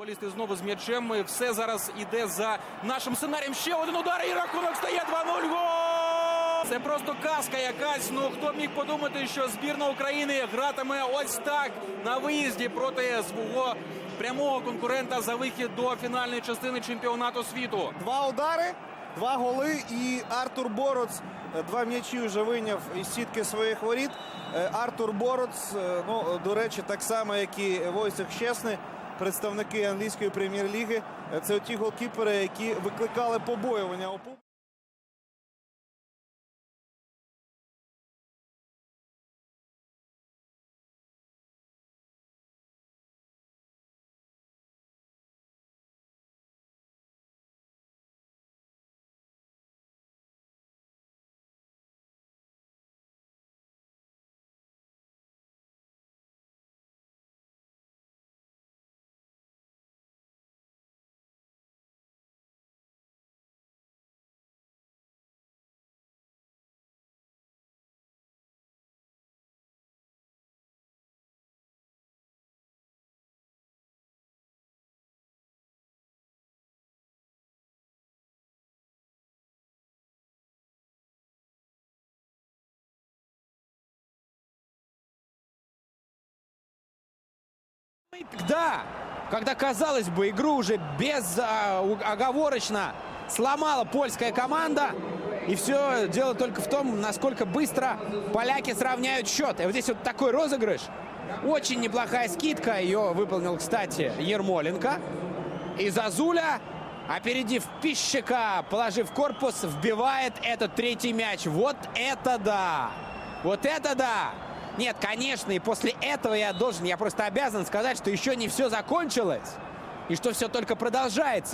Футболісти знову з м'ячем. Все зараз іде за нашим сценарієм. Ще один удар і рахунок стає 2-0. Гол! Це просто казка якась. Ну хто б міг подумати, що збірна України гратиме ось так на виїзді проти свого прямого конкурента за вихід до фінальної частини чемпіонату світу. Два удари, два голи. І Артур Бороц е, два м'ячі вже вийняв із сітки своїх воріт. Е, Артур Бороц, е, ну до речі, так само, як і Войцех Щесний, представники англійської прем'єр-ліги. Це ті голкіпери, які викликали побоювання у публіки. Да, когда, казалось бы, игру уже безоговорочно сломала польская команда. И все дело только в том, насколько быстро поляки сравняют счет. И вот здесь вот такой розыгрыш. Очень неплохая скидка. Ее выполнил, кстати, Ермоленко. И Зазуля, опередив Пищика, положив корпус, вбивает этот третий мяч. Вот это да! Вот это да! Нет, конечно, и после этого я должен, я просто обязан сказать, что еще не все закончилось. И что все только продолжается.